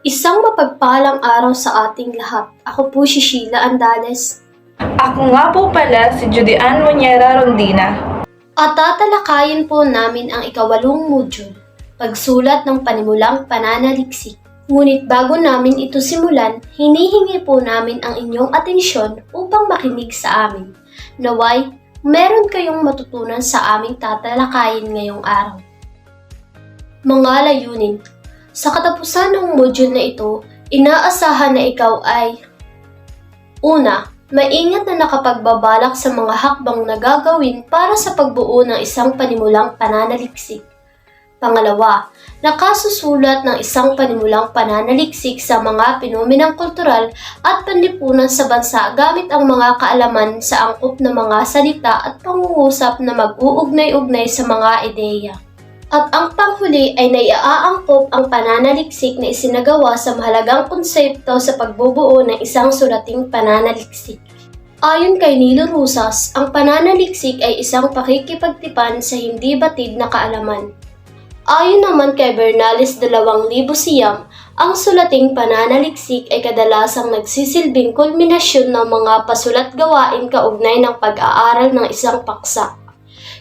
Isang mapagpalang araw sa ating lahat. Ako po si Sheila Andales. Ako nga po pala si Judian Moniera Rondina. At tatalakayin po namin ang ikawalong module, pagsulat ng panimulang pananaliksik. Ngunit bago namin ito simulan, hinihingi po namin ang inyong atensyon upang makinig sa amin. Naway, meron kayong matutunan sa aming tatalakayin ngayong araw. Mga layunin Sa katapusan ng module na ito, inaasahan na ikaw ay Una, maingat na nakapagbabalak sa mga hakbang na gagawin para sa pagbuo ng isang panimulang pananaliksik. Pangalawa, nakasusulat ng isang panimulang pananaliksik sa mga pinomenang kultural at panlipunan sa bansa gamit ang mga kaalaman sa angkop na mga salita at pangungusap na mag-uugnay-ugnay sa mga ideya. At ang panghuli ay naiaangkop ang pananaliksik na isinagawa sa mahalagang konsepto sa pagbubuo ng isang sulating pananaliksik. Ayon kay Nilo Rusas, ang pananaliksik ay isang pakikipagtipan sa hindi batid na kaalaman. Ayon naman kay Bernalis 2000 siyam, ang sulating pananaliksik ay kadalasang nagsisilbing kulminasyon ng mga pasulat gawain kaugnay ng pag-aaral ng isang paksa.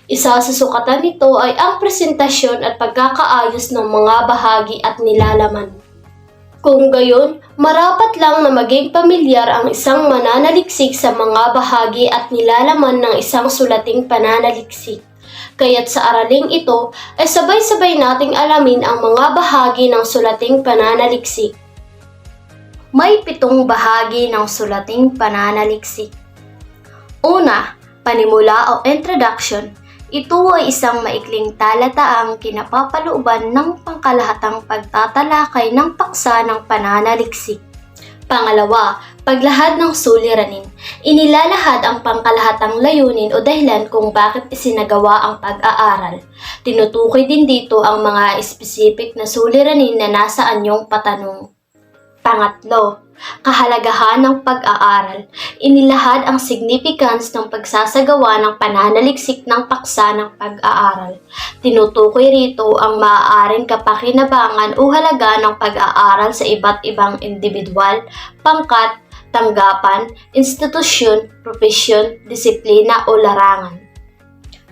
Isa sa sukatan nito ay ang presentasyon at pagkakaayos ng mga bahagi at nilalaman. Kung gayon, marapat lang na maging pamilyar ang isang mananaliksik sa mga bahagi at nilalaman ng isang sulating pananaliksik. Kaya't sa araling ito ay sabay-sabay nating alamin ang mga bahagi ng sulating pananaliksik. May pitong bahagi ng sulating pananaliksik. Una, panimula o introduction. Ito ay isang maikling talataang kinapapalooban ng pangkalahatang pagtatalakay ng paksa ng pananaliksik. Pangalawa, paglahad ng suliranin. Inilalahad ang pangkalahatang layunin o dahilan kung bakit isinagawa ang pag-aaral. Tinutukoy din dito ang mga specific na suliranin na nasa anyong patanong. Pangatlo, kahalagahan ng pag-aaral. Inilahad ang significance ng pagsasagawa ng pananaliksik ng paksa ng pag-aaral. Tinutukoy rito ang maaaring kapakinabangan o halaga ng pag-aaral sa iba't ibang individual, pangkat, tanggapan, institusyon, propesyon, disiplina o larangan.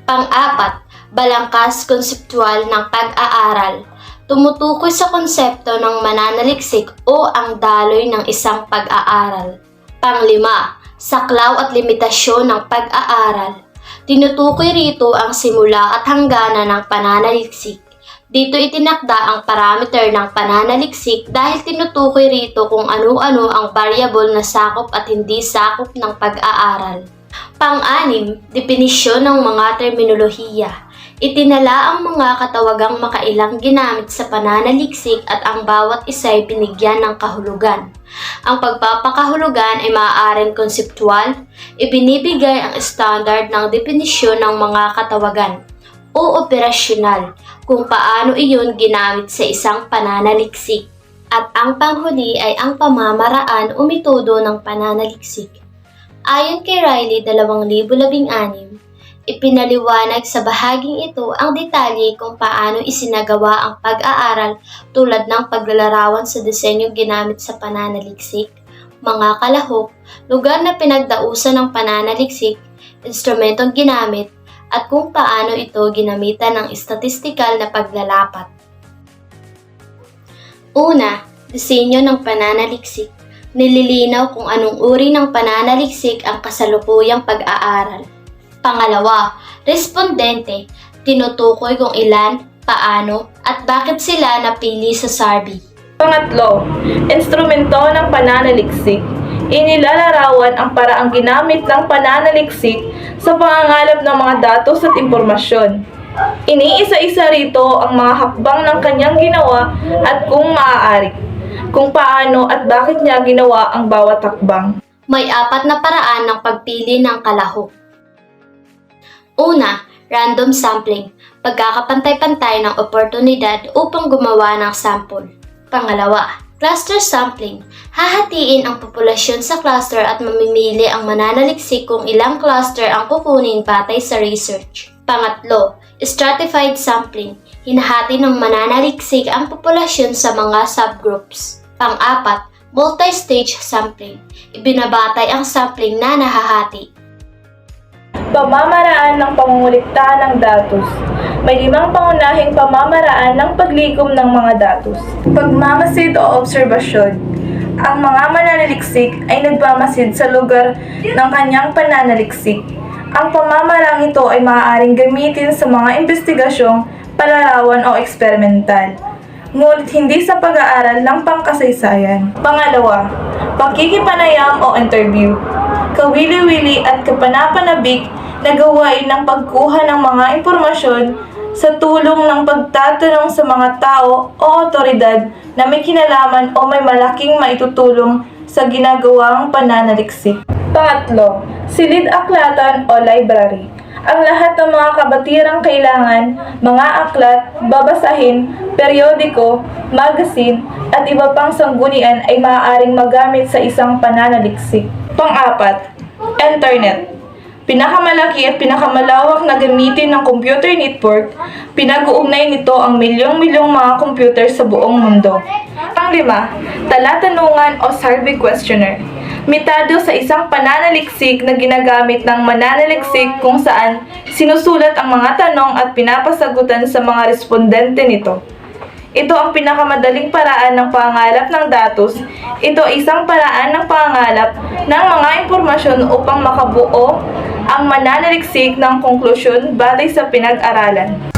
Pang-apat, balangkas konseptual ng pag-aaral tumutukoy sa konsepto ng mananaliksik o ang daloy ng isang pag-aaral. Panglima, saklaw at limitasyon ng pag-aaral. Tinutukoy rito ang simula at hangganan ng pananaliksik. Dito itinakda ang parameter ng pananaliksik dahil tinutukoy rito kung ano-ano ang variable na sakop at hindi sakop ng pag-aaral. Pang-anim, definisyon ng mga terminolohiya. Itinala ang mga katawagang makailang ginamit sa pananaliksik at ang bawat isa ay binigyan ng kahulugan. Ang pagpapakahulugan ay maaaring konseptual, ibinibigay ang standard ng definisyon ng mga katawagan, o operasyonal kung paano iyon ginamit sa isang pananaliksik. At ang panghuli ay ang pamamaraan o metodo ng pananaliksik. Ayon kay Riley 2016, Ipinaliwanag sa bahaging ito ang detalye kung paano isinagawa ang pag-aaral tulad ng paglalarawan sa disenyo ginamit sa pananaliksik, mga kalahok, lugar na pinagdausan ng pananaliksik, instrumentong ginamit, at kung paano ito ginamitan ng statistikal na paglalapat. Una, disenyo ng pananaliksik. Nililinaw kung anong uri ng pananaliksik ang kasalukuyang pag-aaral. Pangalawa, respondente. Tinutukoy kung ilan, paano, at bakit sila napili sa survey. Pangatlo, instrumento ng pananaliksik. Inilalarawan ang paraang ginamit ng pananaliksik sa pangangalap ng mga datos at impormasyon. Iniisa-isa rito ang mga hakbang ng kanyang ginawa at kung maaari, kung paano at bakit niya ginawa ang bawat hakbang. May apat na paraan ng pagpili ng kalahok. Una, random sampling. Pagkakapantay-pantay ng oportunidad upang gumawa ng sample. Pangalawa, cluster sampling. Hahatiin ang populasyon sa cluster at mamimili ang mananaliksik kung ilang cluster ang kukunin batay sa research. Pangatlo, stratified sampling. Hinahati ng mananaliksik ang populasyon sa mga subgroups. Pang-apat, multi-stage sampling. Ibinabatay ang sampling na nahahati. Pamamaraan ng pangungulikta ng datos. May limang pangunahing pamamaraan ng paglikom ng mga datos. Pagmamasid o obserbasyon. Ang mga mananaliksik ay nagmamasid sa lugar ng kanyang pananaliksik. Ang pamamarang ito ay maaaring gamitin sa mga investigasyong palarawan o eksperimental. Ngunit hindi sa pag-aaral ng pangkasaysayan. Pangalawa, pakikipanayam o interview kawili-wili at kapanapanabik na gawain ng pagkuha ng mga impormasyon sa tulong ng pagtatanong sa mga tao o otoridad na may kinalaman o may malaking maitutulong sa ginagawang pananaliksik. Pangatlo, silid aklatan o library. Ang lahat ng mga kabatirang kailangan, mga aklat, babasahin, periodiko, magazine, at iba pang sanggunian ay maaaring magamit sa isang pananaliksik. Pang-apat, Internet. Pinakamalaki at pinakamalawak na gamitin ng computer network, pinag-uugnay nito ang milyong-milyong mga computer sa buong mundo. Pang-lima, talatanungan o survey questionnaire. Mitado sa isang pananaliksik na ginagamit ng mananaliksik kung saan sinusulat ang mga tanong at pinapasagutan sa mga respondente nito. Ito ang pinakamadaling paraan ng pangangalap ng datos. Ito ay isang paraan ng pangangalap ng mga impormasyon upang makabuo ang mananaliksik ng konklusyon batay sa pinag-aralan.